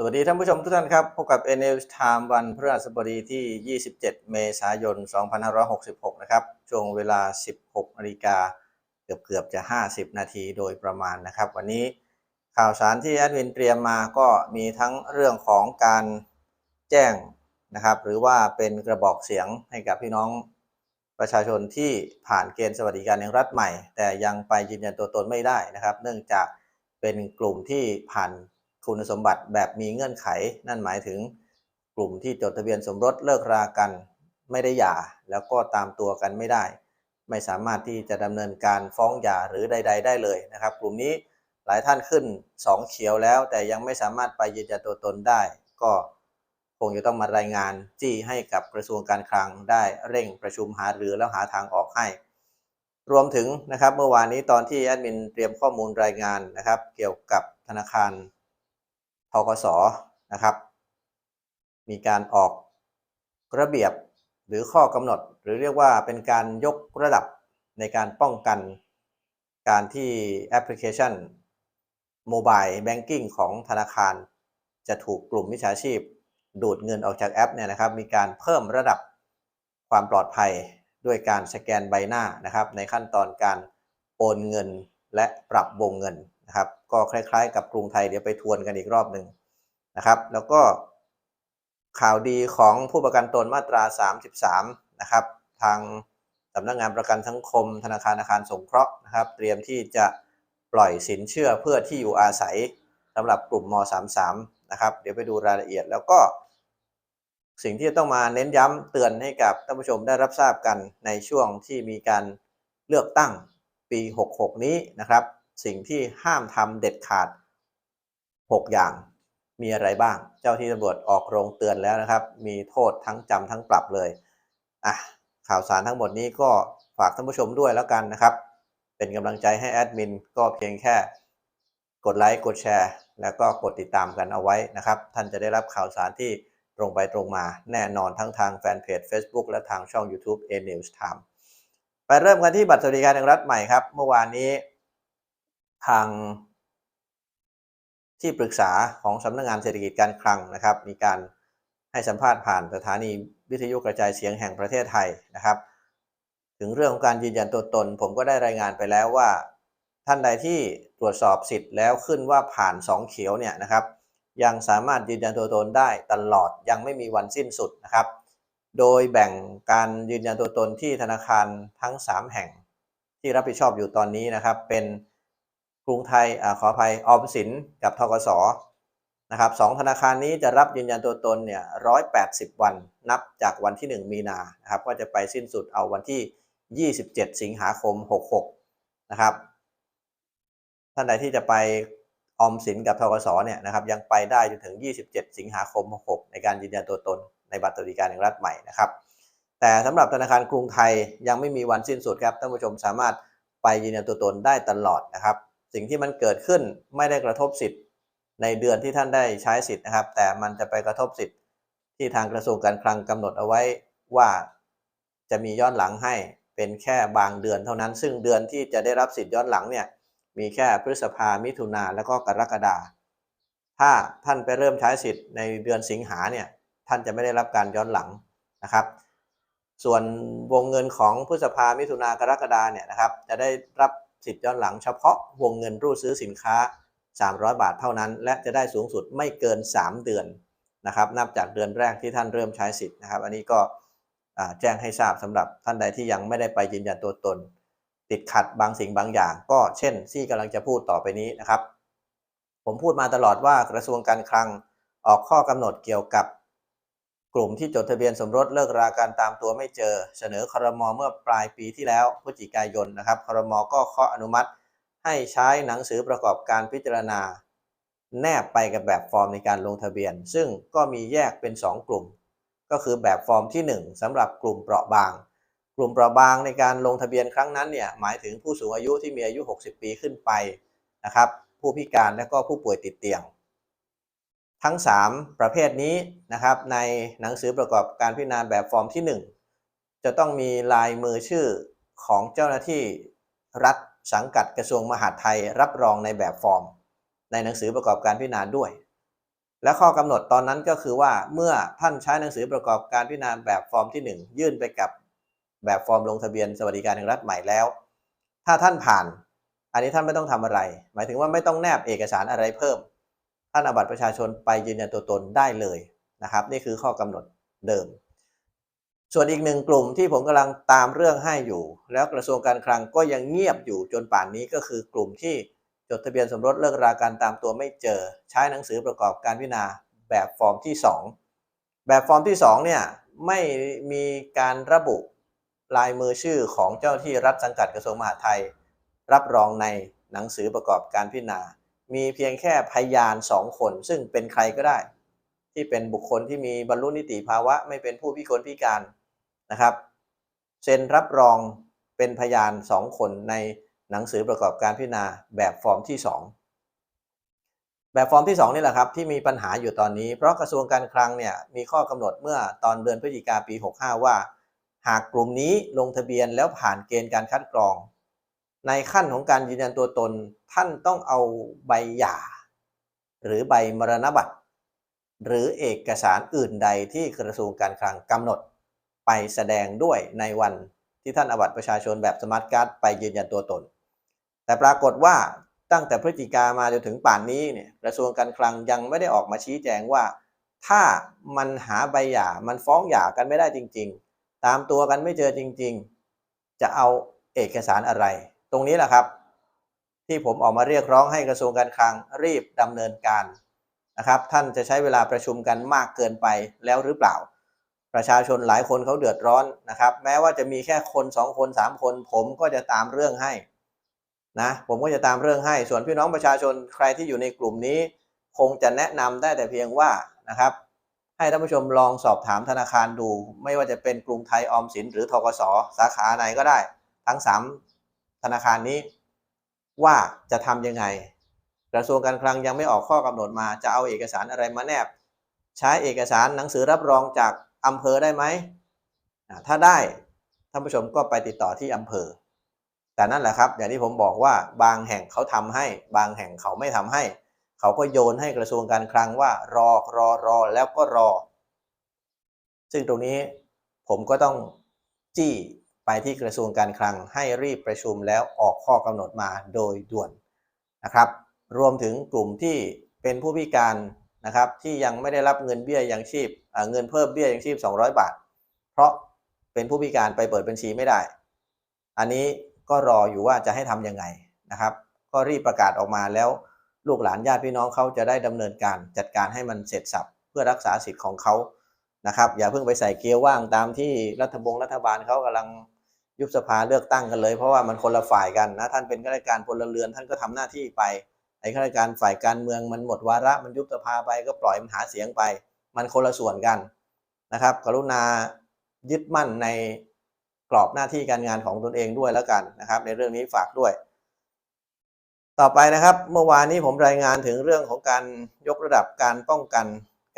สวัสดีท่านผู้ชมทุกท่านครับ พบกับ n l Time วันพฤหัสบดีที่ 27 เมษายน 2566 นะครับ ช่วงเวลา 16นาฬิกาเกือบเกือบจะ 50 นาทีโดยประมาณนะครับ วันนี้ข่าวสารที่แอดมินเตรียมมาก็มีทั้งเรื่องของการแจ้งนะครับ หรือว่าเป็นกระบอกเสียงให้กับพี่น้องประชาชนที่ผ่านเกณฑ์สวัสดิการแห่งรัฐใหม่ แต่ยังไปยืนยันตัวตนไม่ได้นะครับ เนื่องจากเป็นกลุ่มที่ผ่าน คุณสมบัติแบบมีเงื่อนไข นั่นหมายถึงกลุ่มที่จดทะเบียนสมรสเลิกรากันไม่ได้หย่า แล้วก็ตามตัวกันไม่ได้ ไม่สามารถที่จะดำเนินการฟ้องหย่าหรือใด ๆ ได้เลยนะครับ กลุ่มนี้หลายท่านขึ้น 2 เขียวแล้ว แต่ยังไม่สามารถไปยืนยันตัวตนได้ ก็คงจะต้องมารายงานจี้ให้กับกระทรวงการคลังได้เร่งประชุมหารือแล้วหาทางออกให้ รวมถึงนะครับเมื่อวานนี้ตอนที่แอดมินเตรียมข้อมูลรายงานนะครับ เกี่ยวกับธนาคาร ทกสนะครับ มีการออกระเบียบหรือข้อกำหนด หรือเรียกว่าเป็นการยกระดับในการป้องกันการที่แอปพลิเคชันโมบายแบงกิ้งของธนาคาร จะถูกกลุ่มมิจฉาชีพ ดูดเงินออกจากแอปเนี่ยนะครับ มีการเพิ่มระดับความปลอดภัยด้วยการสแกนใบหน้านะครับ ในขั้นตอนการโอนเงินและปรับวงเงิน นะครับก็คล้ายๆ กับกรุงไทยเดี๋ยวไปทวนกันอีกรอบหนึ่งนะครับ แล้วก็ข่าวดีของผู้ประกันตนมาตรา 33 นะครับ ทางสำนักงานประกันสังคม ธนาคารอาคารสงเคราะห์นะครับ เตรียมที่จะปล่อยสินเชื่อเพื่อที่อยู่อาศัยสำหรับกลุ่มม .33 นะครับ เดี๋ยวไปดูรายละเอียดแล้วก็ สิ่งที่จะต้องมาเน้นย้ำเตือนให้กับท่านผู้ชมได้รับทราบกันในช่วงที่มีการเลือกตั้งปี 66 นี้นะครับ สิ่งที่ห้ามทำเด็ดขาด 6 อย่างมีอะไรบ้าง เจ้าที่ตำรวจออกโรงเตือนแล้วนะครับ มีโทษทั้งจำทั้งปรับเลยอะข่าวสารทั้งหมดนี้ก็ฝากท่านผู้ชมด้วยแล้วกันนะครับ เป็นกำลังใจให้แอดมินก็เพียงแค่กดไลค์กดแชร์ แล้วก็กดติดตามกันเอาไว้นะครับ ท่านจะได้รับข่าวสารที่ตรงไปตรงมาแน่นอนทั้งทางแฟนเพจ Facebook และทางช่อง YouTube A News Time ไปเริ่มกันที่บัตรสวัสดิการแห่งรัฐใหม่ครับ เมื่อวานนี้ ทางที่ปรึกษาของสำนักงงานเศรษฐกิจการคลังนะครับ มีการให้สัมภาษณ์ผ่านสถานีวิทยุกระจายเสียงแห่งประเทศไทยนะครับ ถึงเรื่องของการยืนยันตัวตน ผมก็ได้รายงานไปแล้วว่า ท่านใดที่ตรวจสอบสิทธิ์แล้วขึ้นว่าผ่าน 2 เขียวเนี่ยนะครับ ยังสามารถยืนยันตัวตนได้ตลอดยังไม่มีวันสิ้นสุดนะครับ โดยแบ่งการยืนยันตัวตนที่ธนาคารทั้ง 3 แห่งที่รับผิดชอบอยู่ตอนนี้นะครับ เป็น กรุงไทยอขออภัยออมสินกับทกสนะครับสองธนาคารนี้จะรับยืนยันตัวตนเนี่ยร้อยแปดสิบวันนับจากวันที่ 1 มีนานะครับก็จะไปสิ้นสุดเอาวันที่ 27 สิงหาคม 66 นะครับ ท่านใดที่จะไปออมสินกับทกสเนี่ยนะครับยังไปได้จนถึง 27 สิงหาคม 66 ในการยืนยันตัวตนในบัตรสวัสดิการแห่งรัฐใหม่นะครับ แต่สำหรับธนาคารกรุงไทยยังไม่มีวันสิ้นสุดครับท่านผู้ชมสามารถไปยืนยันตัวตนได้ตลอดนะครับ สิ่งที่มันเกิดขึ้นไม่ได้กระทบสิทธิ์ ในเดือนที่ท่านได้ใช้สิทธิ์นะครับ แต่มันจะไปกระทบสิทธิ์ ที่ทางกระทรวงการคลังกำหนดเอาไว้ว่าจะมีย้อนหลังให้เป็นแค่บางเดือนเท่านั้น ซึ่งเดือนที่จะได้รับสิทธิ์ย้อนหลังเนี่ยมีแค่พฤษภามิถุนาแล้วก็กรกฎาถ้าท่านไปเริ่มใช้สิทธิ์ในเดือนสิงหาเนี่ยท่านจะไม่ได้รับการย้อนหลังนะครับ ส่วนวงเงินของพฤษภามิถุนากรกฎาเนี่ยนะครับ จะได้รับ สิทธิ์ย้อนหลังเฉพาะวงเงินรูดซื้อสินค้า 300 บาทเท่านั้น และจะได้สูงสุดไม่เกิน 3 เดือนนะครับนับจากเดือนแรกที่ท่านเริ่มใช้สิทธิ์นะครับ อันนี้ก็แจ้งให้ทราบสำหรับท่านใดที่ยังไม่ได้ไปยืนยันตัวตน ติดขัดบางสิ่งบางอย่าง ก็เช่นที่กำลังจะพูดต่อไปนี้นะครับ ผมพูดมาตลอดว่ากระทรวงการคลังออกข้อกำหนดเกี่ยวกับ กลุ่มที่จดทะเบียนสมรสเลิกราการตามตัวไม่เจอ เสนอครมเมื่อปลายปีที่แล้วพฤศจิกายนนะครับครมก็ข้ออนุมัติ ให้ใช้หนังสือประกอบการพิจารณา แนบไปกับแบบฟอร์มในการลงทะเบียน ซึ่งก็มีแยกเป็น 2 กลุ่ม ก็คือแบบฟอร์มที่ 1สำหรับกลุ่มเปราะบาง กลุ่มเปราะบางในการลงทะเบียนครั้งนั้นเนี่ยหมายถึงผู้สูงอายุที่มีอายุ 60 ปีขึ้นไปนะครับผู้พิการและก็ผู้ป่วยติดเตียง ทั้ง 3 ประเภทนี้นะครับ ในหนังสือประกอบการพิจารณาแบบฟอร์มที่ 1 จะต้องมีลายมือชื่อของเจ้าหน้าที่รัฐสังกัดกระทรวงมหาดไทยรับรองในแบบฟอร์ม ในหนังสือประกอบการพิจารณาด้วย และข้อกำหนดตอนนั้นก็คือว่าเมื่อท่านใช้หนังสือประกอบการพิจารณาแบบฟอร์มที่ 1 ยื่นไปกับแบบฟอร์มลงทะเบียนสวัสดิการแห่งรัฐใหม่แล้ว ถ้าท่านผ่าน อันนี้ท่านไม่ต้องทำอะไร หมายถึงว่าไม่ต้องแนบเอกสารอะไรเพิ่ม ท่านเอาบัตรประชาชนไปยืนยันตัวตนได้เลยนะครับ นี่คือข้อกำหนดเดิม ส่วนอีกหนึ่งกลุ่มที่ผมกำลังตามเรื่องให้อยู่ แล้วกระทรวงการคลังก็ยังเงียบอยู่จนป่านนี้ก็คือกลุ่มที่จดทะเบียนสมรสเลิกราการตามตัวไม่เจอ ใช้หนังสือประกอบการพิจารณาแบบฟอร์มที่ 2 แบบฟอร์มที่2เนี่ยไม่มีการระบุลายมือชื่อของเจ้าหน้าที่รัฐสังกัดกระทรวงมหาดไทย รับรองในหนังสือประกอบการพิจารณา มีเพียงแค่พยานสองคน ซึ่งเป็นใครก็ได้ ที่เป็นบุคคลที่มีบรรลุนิติภาวะ ไม่เป็นผู้พิกลพิการนะครับเซ็นรับรองเป็นพยานสองคนในหนังสือประกอบการพิจารณาแบบฟอร์มที่ 2 แบบฟอร์มที่ 2 นี่แหละครับ ที่มีปัญหาอยู่ตอนนี้ เพราะกระทรวงการคลังเนี่ยมีข้อกำหนดเมื่อตอนเดือนพฤศจิกาปี 65 ว่า หากกลุ่มนี้ลงทะเบียนแล้วผ่านเกณฑ์การคัดกรอง ในขั้นของการยืนยันตัวตนท่านต้องเอาใบหย่า หรือใบมรณบัตร หรือเอกสารอื่นใดที่กระทรวงการคลังกำหนด ไปแสดงด้วยในวันที่ท่านอบัตประชาชนแบบสมาร์ทการ์ดไปยืนยันตัวตน แต่ปรากฏว่าตั้งแต่พฤศจิกามาจนถึงป่านนี้เนี่ยกระทรวงการคลังยังไม่ได้ออกมาชี้แจงว่า ถ้ามันหาใบหย่ามันฟ้องหย่ากันไม่ได้จริง ๆ ตามตัวกันไม่เจอจริง ๆ จะเอาเอกสารอะไร ตรงนี้แหละครับ ที่ผมออกมาเรียกร้องให้กระทรวงการคลังรีบดำเนินการนะครับ ท่านจะใช้เวลาประชุมกันมากเกินไปแล้วหรือเปล่า ประชาชนหลายคนเขาเดือดร้อนนะครับ แม้ว่าจะมีแค่คนสองคนสามคน ผมก็จะตามเรื่องให้นะผมก็จะตามเรื่องให้ส่วนพี่น้องประชาชนใครที่อยู่ในกลุ่มนี้ คงจะแนะนำได้แต่เพียงว่านะครับ ให้ท่านผู้ชมลองสอบถามธนาคารดู ไม่ว่าจะเป็นกรุงไทยออมสินหรือทกสสาขาไหนก็ได้ ทั้ง 3 ธนาคารนี้ ว่าจะทำยังไง กระทรวงการคลังยังไม่ออกข้อกำหนดมาจะเอาเอกสารอะไรมาแนบ ใช้เอกสารหนังสือรับรองจากอำเภอได้ไหมถ้าได้ท่านผู้ชมก็ไปติดต่อที่อำเภอ แต่นั่นแหละครับ อย่างที่ผมบอกว่าบางแห่งเขาทำให้ บางแห่งเขาไม่ทำให้ เขาก็โยนให้กระทรวงการคลังว่ารอรอรอแล้วก็รอ ซึ่งตรงนี้ผมก็ต้องจี้ ไปที่กระทรวงการคลังให้รีบประชุมแล้วออกข้อกำหนดมาโดยด่วนนะครับ รวมถึงกลุ่มที่เป็นผู้พิการนะครับที่ยังไม่ได้รับเงินเบี้ยยังชีพเงินเพิ่มเบี้ยยังชีพ 200 บาท เพราะเป็นผู้พิการไปเปิดบัญชีไม่ได้ อันนี้ก็รออยู่ว่าจะให้ทำยังไงนะครับ ก็รีบประกาศออกมาแล้วลูกหลานญาติพี่น้องเขาจะได้ดำเนินการจัดการให้มันเสร็จสับเพื่อรักษาสิทธิ์ของเขานะครับ อย่าเพิ่งไปใส่เกียร์ว่างตามที่รัฐบงรัฐบาลเขากำลัง ยุบสภาเลือกตั้งกันเลย เพราะว่ามันคนละฝ่ายกันนะ ท่านเป็นข้าราชการพลเรือนท่านก็ทำหน้าที่ไปไอ้ข้าราชการฝ่ายการเมืองมันหมดวาระมันยุบสภาไปก็ปล่อยมันหาเสียงไป มันคนละส่วนกันนะครับ กรุณายึดมั่นในกรอบหน้าที่การงานของตนเองด้วยแล้วกันนะครับ ในเรื่องนี้ฝากด้วย ต่อไปนะครับ เมื่อวานนี้ผมรายงานถึงเรื่องของการยกระดับการป้องกัน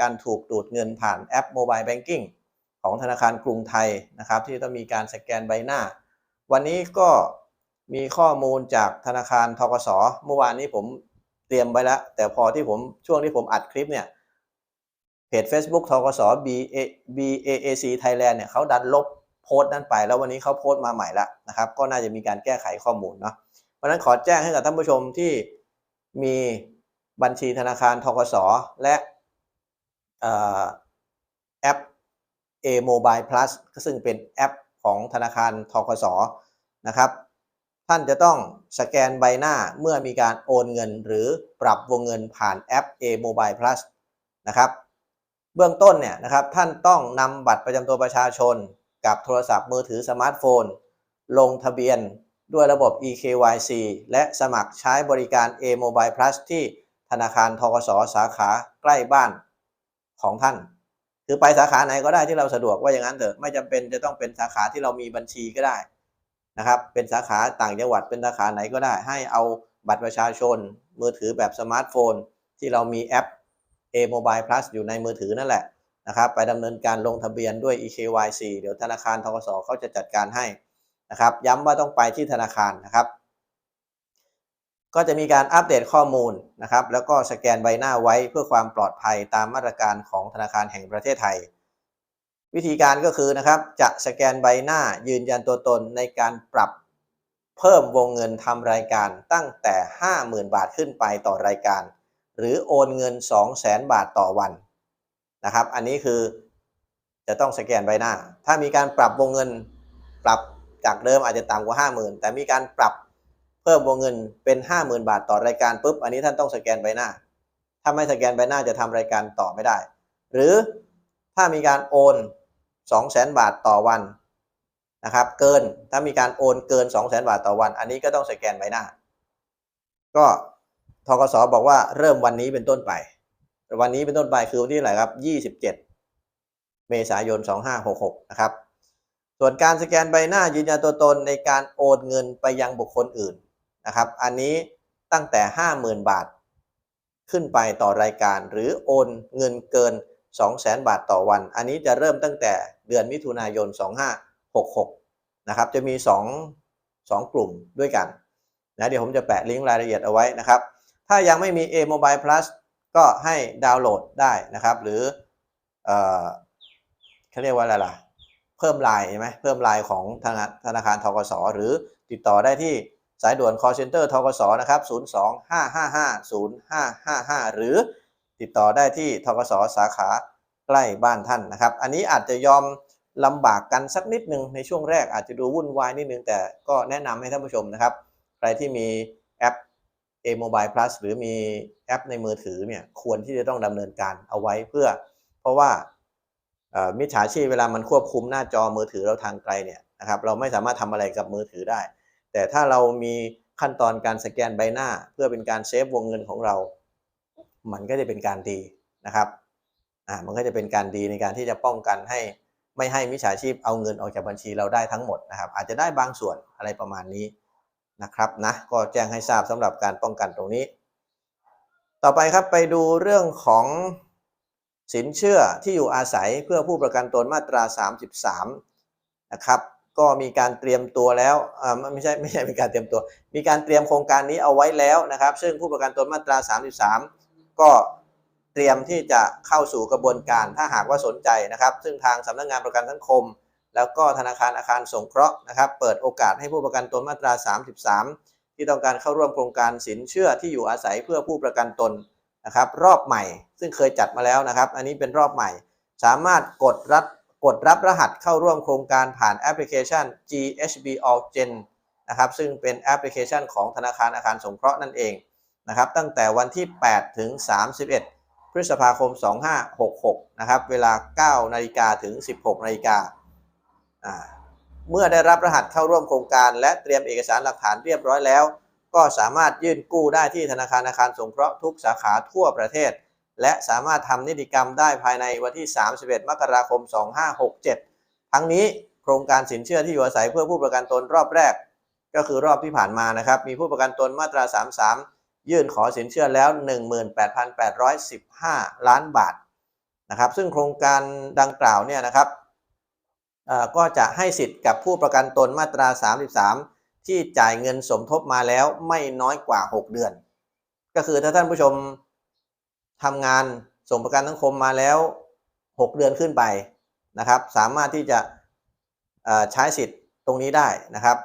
การถูกดูดเงินผ่านแอปโมบายแบงกิ้ง ของธนาคารกรุงไทยนะครับ ที่ต้องมีการสแกนใบหน้า วันนี้ก็มีข้อมูลจากธนาคารทกสเมื่อวานนี้ผมเตรียมไว้แล้ว แต่พอที่ผมช่วงที่ผมอัดคลิปเนี่ยเพจ Facebook ทกส BAAC Thailand เนี่ยเขาดันลบโพสต์นั้นไป แล้ววันนี้เขาโพสต์มาใหม่แล้วนะครับ ก็น่าจะมีการแก้ไขข้อมูลเนาะเพราะนั้นขอแจ้งให้กับท่านผู้ชมที่มีบัญชีธนาคารทกสและ A Mobile Plus ซึ่งเป็นแอปของธนาคารทกสนะครับ ท่านจะต้องสแกนใบหน้าเมื่อมีการโอนเงิน หรือปรับวงเงินผ่านแอป A Mobile Plus นะครับเบื้องต้นเนี่ยนะครับท่านต้องนำบัตรประจำตัวประชาชน กับโทรศัพท์มือถือสมาร์ทโฟน ลงทะเบียนด้วยระบบ eKYC และสมัครใช้บริการ A Mobile Plus ที่ธนาคารทกสสาขาใกล้บ้านของท่าน คือไปสาขาไหนก็ได้ที่เราสะดวกว่าอย่างนั้นเถอะไม่จำเป็นจะต้องเป็นสาขาที่เรามีบัญชีก็ได้นะครับ เป็นสาขาต่างจังหวัดเป็นสาขาไหนก็ได้ ให้เอาบัตรประชาชน มือถือแบบสมาร์ทโฟน ที่เรามีแอป A Mobile Plus อยู่ในมือถือนั่นแหละนะครับ ไปดำเนินการลงทะเบียนด้วย eKYC เดี๋ยวธนาคารทกสเขาจะจัดการให้นะครับ ย้ำว่าต้องไปที่ธนาคารนะครับ ก็จะมีการอัปเดตข้อมูลนะครับ แล้วก็สแกนใบหน้าไว้เพื่อความปลอดภัยตามมาตรการของธนาคารแห่งประเทศไทย วิธีการก็คือนะครับ จะสแกนใบหน้ายืนยันตัวตนในการปรับเพิ่มวงเงินทำรายการตั้งแต่ 50,000 บาทขึ้นไปต่อรายการ หรือโอนเงิน 200,000 บาทต่อวันนะครับ อันนี้คือจะต้องสแกนใบหน้า ถ้ามีการปรับวงเงินปรับจากเดิมอาจจะต่ำกว่า 50,000 แต่มีการปรับ เพิ่มวงเงินเป็น 50,000 บาทต่อรายการปุ๊บอันนี้ท่านต้องสแกนใบหน้า ถ้าไม่สแกนใบหน้าจะทำรายการต่อไม่ได้ หรือถ้ามีการโอน 200,000 บาทต่อวันนะครับ เกินถ้ามีการโอนเกิน 200,000 บาทต่อวัน อันนี้ก็ต้องสแกนใบหน้า ก็ทกสบอกว่าเริ่มวันนี้เป็นต้นไป วันนี้เป็นต้นไปคือวันที่ไหนครับ 27 เมษายน 2566 นะครับส่วนการสแกนใบหน้ายืนยันตัวตนในการโอนเงินไปยังบุคคลอื่น นะครับ อันนี้ตั้งแต่ 50,000 บาท ขึ้นไปต่อรายการ หรือโอนเงินเกิน 200,000 บาทต่อวัน อันนี้จะเริ่มตั้งแต่เดือนมิถุนายน 2566 นะครับ จะมี 2 2 กลุ่มด้วยกันนะเดี๋ยวผมจะแปะลิงก์รายละเอียดเอาไว้นะครับ ถ้ายังไม่มี A Mobile Plus ก็ให้ดาวน์โหลดได้นะครับ หรือเออเขาเรียกว่าอะไรล่ะ เพิ่มไลน์ใช่ไหมเพิ่มไลน์ของธนาธนาคารทกสหรือติดต่อได้ที่ สายด่วน call center ทกสนะครับ 02-555-0555 หรือติดต่อได้ที่ทกสสาขาใกล้บ้านท่านนะครับ อันนี้อาจจะยอมลำบากกันสักนิดหนึ่งในช่วงแรกอาจจะดูวุ่นวายนิดนึง แต่ก็แนะนำให้ท่านผู้ชมนะครับ ใครที่มีแอป A Mobile Plus หรือมีแอปในมือถือเนี่ยควรที่จะต้องดำเนินการเอาไว้เพื่อ เพราะว่ามิจฉาชีพเวลามันควบคุมหน้าจอมือถือเราทางไกลเนี่ยนะครับเราไม่สามารถทำอะไรกับมือถือได้ แต่ถ้าเรามีขั้นตอนการสแกนใบหน้า เพื่อเป็นการเซฟวงเงินของเรา มันก็จะเป็นการดีนะครับอ่ามันก็จะเป็นการดีในการที่จะป้องกันให้ไม่ให้มิจฉาชีพเอาเงินออกจากบัญชีเราได้ทั้งหมดนะครับ อาจจะได้บางส่วนอะไรประมาณนี้นะครับนะก็แจ้งให้ทราบสำหรับการป้องกันตรงนี้ ต่อไปครับไปดูเรื่องของสินเชื่อที่อยู่อาศัยเพื่อผู้ประกันตนมาตรา 33 นะครับ ก็มีการเตรียมตัวแล้วอ่าไม่ใช่ไม่ใช่มีการเตรียมตัว มีการเตรียมโครงการนี้เอาไว้แล้วนะครับ ซึ่งผู้ประกันตนมาตรา 33 ก็เตรียมที่จะเข้าสู่กระบวนการถ้าหากว่าสนใจนะครับ ซึ่งทางสำนักงงานประกันสังคม แล้วก็ธนาคารอาคารสงเคราะห์นะครับ เปิดโอกาสให้ผู้ประกันตนมาตรา 33 ที่ต้องการเข้าร่วมโครงการสินเชื่อที่อยู่อาศัยเพื่อผู้ประกันตนนะครับ รอบใหม่ ซึ่งเคยจัดมาแล้วนะครับ อันนี้เป็นรอบใหม่ สามารถกดรับ กดรับรหัสเข้าร่วมโครงการผ่านแอปพลิเคชัน GHB All Gen นะครับซึ่งเป็นแอปพลิเคชันของธนาคารอาคารสงเคราะห์นั่นเองนะครับตั้งแต่วันที่ 8 ถึง 31 พฤษภาคม 2566 นะครับเวลา 9 นาฬิกาถึง 16 นาฬิกาเมื่อได้รับรหัสเข้าร่วมโครงการ และเตรียมเอกสารหลักฐานเรียบร้อยแล้ว ก็สามารถยื่นกู้ได้ที่ธนาคารอาคารสงเคราะห์ทุกสาขาทั่วประเทศ และสามารถทำนิติกรรมได้ภายในวันที่ 31 มกราคม 2567 ทั้งนี้โครงการสินเชื่อที่อยู่อาศัยเพื่อผู้ประกันตนรอบแรก ก็คือรอบที่ผ่านมานะครับ มีผู้ประกันตนมาตรา 33 ยื่นขอสินเชื่อแล้ว 18,815 ล้านบาทนะครับ ซึ่งโครงการดังกล่าวเนี่ยนะครับก็จะให้สิทธิ์กับผู้ประกันตนมาตรา 33 ที่จ่ายเงินสมทบมาแล้วไม่น้อยกว่า 6 เดือน ก็คือถ้าท่านผู้ชม ทำงานส่งประกันสังคมมาแล้ว 6 เดือนขึ้นไปนะครับ สามารถที่จะใช้สิทธิ์ตรงนี้ได้นะครับ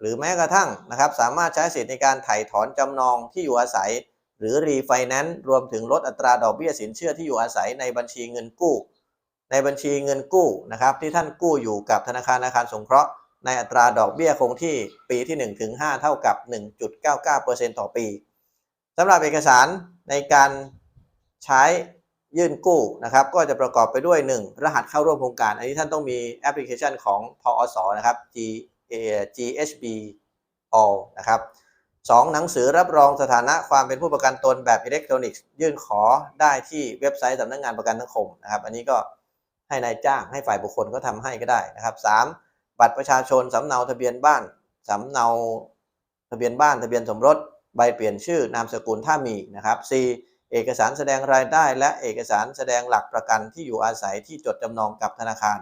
หรือแม้กระทั่งนะครับ สามารถใช้สิทธิ์ในการไถ่ถอนจำนองที่อยู่อาศัย หรือรีไฟแนนซ์รวมถึงลดอัตราดอกเบี้ยสินเชื่อที่อยู่อาศัยในบัญชีเงินกู้ ในบัญชีเงินกู้นะครับที่ท่านกู้อยู่กับธนาคารอาคารสงเคราะห์ในอัตราดอกเบี้ยคงที่ปีที่1ถึง5เท่ากับ 1.99%ต่อปีสำหรับเอกสาร ในการใช้ยื่นกู้นะครับ ก็จะประกอบไปด้วย 1 รหัสเข้าร่วมโครงการ อันนี้ท่านต้องมีแอปพลิเคชันของทอสนะครับ G GHB All นะครับ 2 หนังสือรับรองสถานะความเป็นผู้ประกันตนแบบอิเล็กทรอนิกส์ ยื่นขอได้ที่เว็บไซต์สำนักงงานประกันสังคมนะครับ อันนี้ก็ให้นายจ้างให้ฝ่ายบุคคลก็ทำให้ก็ได้นะครับ 3. บัตรประชาชนสำเนาทะเบียนบ้านสำเนาทะเบียนบ้านทะเบียนสมรส ใบเปลี่ยนชื่อนามสกุลถ้ามีนะครับ 4. เอกสารแสดงรายได้ และเอกสารแสดงหลักประกันที่อยู่อาศัยที่จดจำนองกับธนาคาร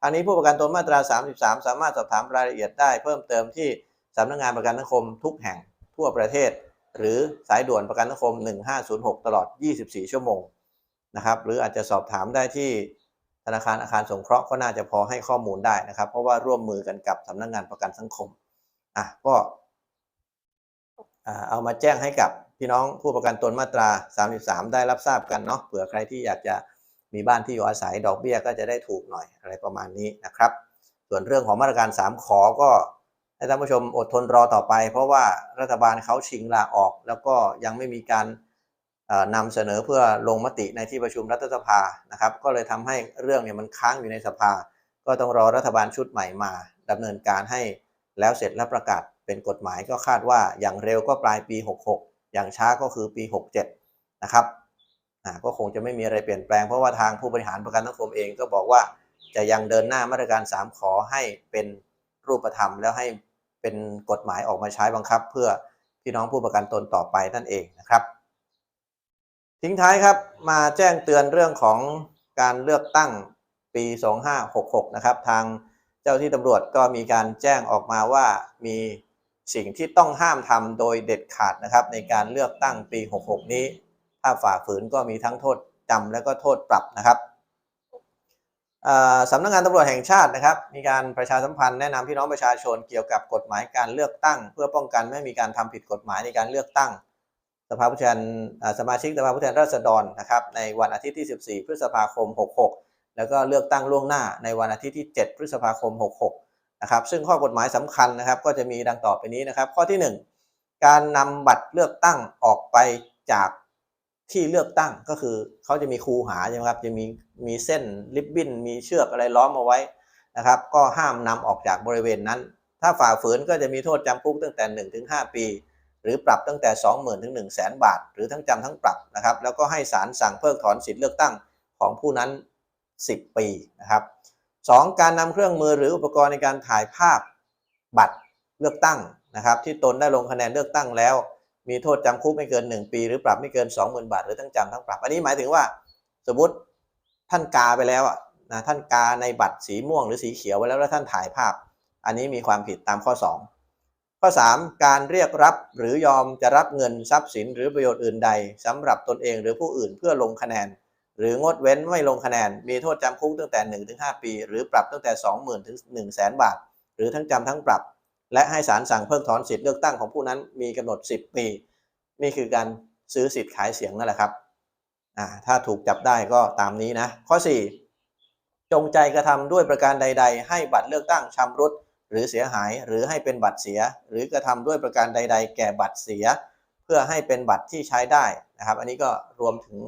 ทางนี้ผู้ประกันตนมาตรา 33 สามารถสอบถามรายละเอียดได้เพิ่มเติมที่สำนักงงานประกันสังคมทุกแห่งทั่วประเทศ หรือสายด่วนประกันสังคม 1506 ตลอด 24 ชั่วโมงนะครับหรืออาจจะสอบถามได้ที่ธนาคารอาคารสงเคราะห์ก็น่าจะพอให้ข้อมูลได้นะครับ เพราะว่าร่วมมือกันกับสำนักงานประกันสังคมอะก็ เอามาแจ้งให้กับพี่น้องผู้ประกันตนมาตรา 33 ได้รับทราบกันเนาะเผื่อใครที่อยากจะมีบ้านที่อยู่อาศัยดอกเบี้ยก็จะได้ถูกหน่อยอะไรประมาณนี้นะครับ ส่วนเรื่องของมาตรการ 3 ขอก็ให้ท่านผู้ชมอดทนรอต่อไป เพราะว่ารัฐบาลเขาชิงลาออก แล้วก็ยังไม่มีการนำเสนอเพื่อลงมติในที่ประชุมรัฐสภานะครับ ก็เลยทำให้เรื่องเนี่ยมันค้างอยู่ในสภา ก็ต้องรอรัฐบาลชุดใหม่มาดำเนินการให้แล้วเสร็จและประกาศ เป็นกฎหมายก็คาดว่าอย่างเร็วก็ปลายปี 66 อย่างช้าก็คือปี 67 นะครับก็คงจะไม่มีอะไรเปลี่ยนแปลงเพราะว่าทางผู้บริหารประกันสังคมเองก็บอกว่าจะยังเดินหน้ามาตรการ 3 ขอให้เป็นรูปธรรม แล้วให้เป็นกฎหมายออกมาใช้บังคับ เพื่อพี่น้องผู้ประกันตนต่อไปนั่นเองนะครับ ทิ้งท้ายครับมาแจ้งเตือนเรื่องของการเลือกตั้งปี 2566 นะครับ ทางเจ้าที่ตำรวจก็มีการแจ้งออกมาว่ามี สิ่งที่ต้องห้ามทำโดยเด็ดขาดนะครับ ในการเลือกตั้งปี 66 นี้ ถ้าฝ่าฝืนก็มีทั้งโทษจำและก็โทษปรับนะครับอ่าสำนักงานตำรวจแห่งชาตินะครับ มีการประชาสัมพันธ์แนะนำพี่น้องประชาชนเกี่ยวกับกฎหมายการเลือกตั้ง เพื่อป้องกันไม่มีการทำผิดกฎหมายในการเลือกตั้ง สภาผู้แทนสมาชิกสภาผู้แทนราษฎรนะครับในวันอาทิตย์ที่ 14 พฤษภาคม 66 แล้วก็เลือกตั้งล่วงหน้าในวันอาทิตย์ที่ 7 พฤษภาคม 66 นะครับซึ่งข้อกฎหมายสำคัญนะครับ ก็จะมีดังต่อไปนี้นะครับ ข้อที่ 1 การนำบัตรเลือกตั้งออกไปจากที่เลือกตั้งก็คือเขาจะมีคูหาใช่ไหมครับจะมีมีเส้นริบบิ้นมีเชือกอะไรล้อมเอาไว้นะครับ ก็ห้ามนำออกจากบริเวณนั้น ถ้าฝ่าฝืนก็จะมีโทษจำคุกตั้งแต่ 1-5 ปี หรือปรับตั้งแต่ 20,000ถึง1 0 0 0 0แบาท หรือทั้งจำทั้งปรับนะครับ แล้วก็ให้ศาลสั่งเพิกถอนสิทธิเลือกตั้งของผู้นั้น 10 ปีนะครับ 2. การนำเครื่องมือหรืออุปกรณ์ในการถ่ายภาพบัตรเลือกตั้งนะครับ ที่ตนได้ลงคะแนนเลือกตั้งแล้ว มีโทษจำคุกไม่เกิน 1 ปี หรือปรับไม่เกิน 20,000 บาท หรือทั้งจำทั้งปรับ อันนี้หมายถึงว่า สมมติท่านกาไปแล้วนะท่านกาในบัตรสีม่วงหรือสีเขียวไว้แล้วแล้วท่านถ่ายภาพ อันนี้มีความผิดตามข้อ 2 ข้อ 3 การเรียกรับหรือยอมจะรับเงินทรัพย์สิน หรือประโยชน์อื่นใดสำหรับตนเองหรือผู้อื่นเพื่อลงคะแนน หรืองดเว้นไม่ลงคะแนน มีโทษจำคุกตั้งแต่1ถึง5ปี หรือปรับตั้งแต่ 20,000ถึง1 0 0 0 0แบาท หรือทั้งจำทั้งปรับ และให้ศาลสั่งเพิกถอนสิทธิเลือกตั้งของผู้นั้นมีกำหนด 10 ปี นี่คือการซื้อสิทธิ์ขายเสียงนั่นแหละครับถ้าถูกจับได้ก็ตามนี้นะ ข้อ 4 จงใจกระทำด้วยประการใด ๆ ให้บัตรเลือกตั้งชำรุดหรือเสียหายหรือให้เป็นบัตรเสีย หรือกระทำด้วยประการใด ๆ แก่บัตรเสีย เพื่อให้เป็นบัตรที่ใช้ได้นะครับ อันนี้ก็รวมถึง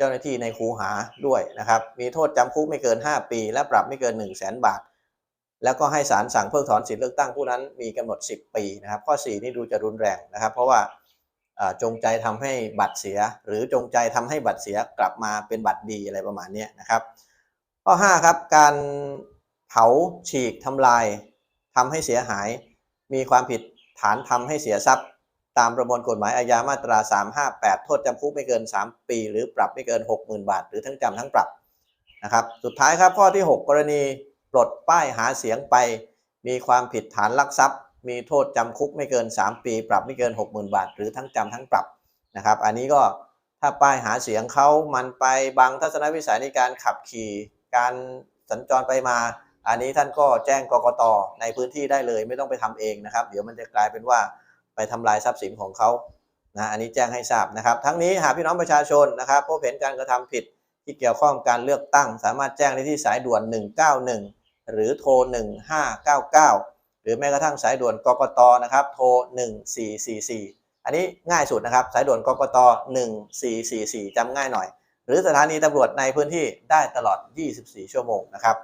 เจ้าหน้าที่ในคูหาด้วยนะครับ มีโทษจำคุกไม่เกิน 5 ปี และปรับไม่เกิน 1 0 0 0 0แสนบาท แล้วก็ให้ศาลสั่งเพิกถอนสิทธิเลือกตั้งผู้นั้นมีกำหนด 10 ปีนะครับ ข้อ 4 นี่ดูจะรุนแรงนะครับ เพราะว่าจงใจทำให้บัตรเสีย หรือจงใจทำให้บัตรเสียกลับมาเป็นบัตรดีอะไรประมาณนี้นะครับ ข้อ 5 ครับ การเผาฉีกทำลายทำให้เสียหาย มีความผิดฐานทำให้เสียทรัพย์ ตามประมวลกฎหมายอาญามาตรา 358 โทษจำคุกไม่เกิน 3 ปี หรือปรับไม่เกิน 60,000 บาท หรือทั้งจำทั้งปรับนะครับ สุดท้ายครับข้อที่ 6 กรณีปลดป้ายหาเสียงไป มีความผิดฐานลักทรัพย์ มีโทษจำคุกไม่เกิน 3 ปี ปรับไม่เกิน 60,000 บาท หรือทั้งจำทั้งปรับนะครับ อันนี้ก็ถ้าป้ายหาเสียงเขามันไปบังทัศนวิสัยในการขับขี่การสัญจรไปมา อันนี้ท่านก็แจ้งกกตในพื้นที่ได้เลย ไม่ต้องไปทำเองนะครับ เดี๋ยวมันจะกลายเป็นว่า ทำลายทรัพย์สินของเขานะอันนี้แจ้งให้ทราบนะครับ ทั้งนี้หากพี่น้องประชาชนนะครับพบเห็นการกระทำผิดที่เกี่ยวข้องกับการเลือกตั้ง สามารถแจ้งได้ที่สายด่วน 191 หรือโทร 1599 หรือแม้กระทั่งสายด่วนกกตนะครับโทร 1444 อันนี้ง่ายสุดนะครับ สายด่วนกกต 1444จำง่ายหน่อย หรือสถานีตำรวจในพื้นที่ได้ตลอด 24 ชั่วโมงนะครับ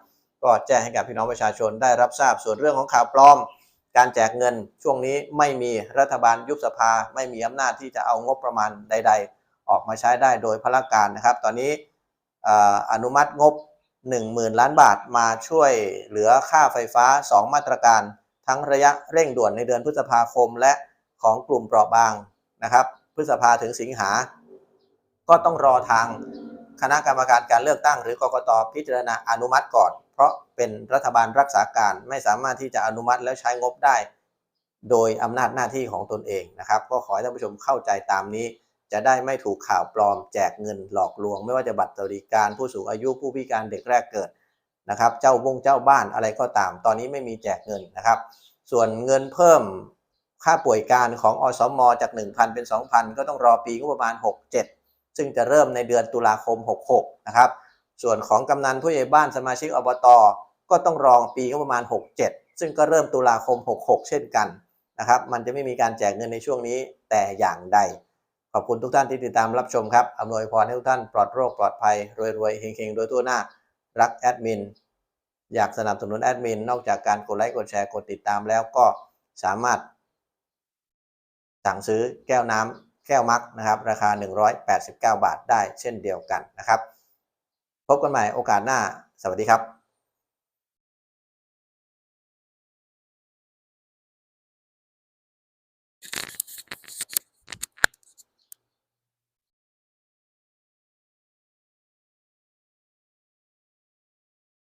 ก็แจ้งให้กับพี่น้องประชาชนได้รับทราบส่วนเรื่องของข่าวปลอม การแจกเงินช่วงนี้ไม่มีรัฐบาลยุบสภา ไม่มีอำนาจที่จะเอางบประมาณใด ๆ ออกมาใช้ได้โดยพละการนะครับ ตอนนี้เอ่ออนุมัติงบ 10,000 ล้านบาทมาช่วยเหลือค่าไฟฟ้า 2 มาตรการ ทั้งระยะเร่งด่วนในเดือนพฤษภาคมและของกลุ่มเปราะบางนะครับ พฤษภาถึงสิงหา ก็ต้องรอทางคณะกรรมการการเลือกตั้งหรือกกตพิจารณาอนุมัติก่อน เพราะเป็นรัฐบาลรักษาการไม่สามารถที่จะอนุมัติแล้วใช้งบได้ โดยอำนาจหน้าที่ของตนเองนะครับ ก็ขอให้ท่านผู้ชมเข้าใจตามนี้ จะได้ไม่ถูกข่าวปลอมแจกเงินหลอกลวง ไม่ว่าจะบัตรสวัสดิการผู้สูงอายุผู้พิการเด็กแรกเกิดนะครับ เจ้าบงเจ้าบ้านอะไรก็ตาม ตอนนี้ไม่มีแจกเงินนะครับ ส่วนเงินเพิ่มค่าป่วยการของอสมจาก 1,000 เป็น 2,000 ก็ต้องรอปีงบประมาณ 67 ซึ่งจะเริ่มในเดือนตุลาคม 66 นะครับ ส่วนของกำนันผู้ใหญ่บ้านสมาชิกอบตก็ต้องรองปีงบประมาณ 67 ซึ่งก็เริ่มตุลาคม 66 เช่นกันนะครับ มันจะไม่มีการแจกเงินในช่วงนี้แต่อย่างใด ขอบคุณทุกท่านที่ติดตามรับชมครับ อำนวยพรให้ทุกท่านปลอดโรคปลอดภัย รวยๆเฮงๆโดยทั่วหน้า รักแอดมิน อยากสนับสนุนแอดมิน นอกจากการกดไลค์ กดแชร์ กดติดตามแล้วก็สามารถ สั่งซื้อแก้วน้ำแก้วมักนะครับ ราคา 189 บาทได้เช่นเดียวกันนะครับ พบกันใหม่โอกาสหน้า สวัสดีครับ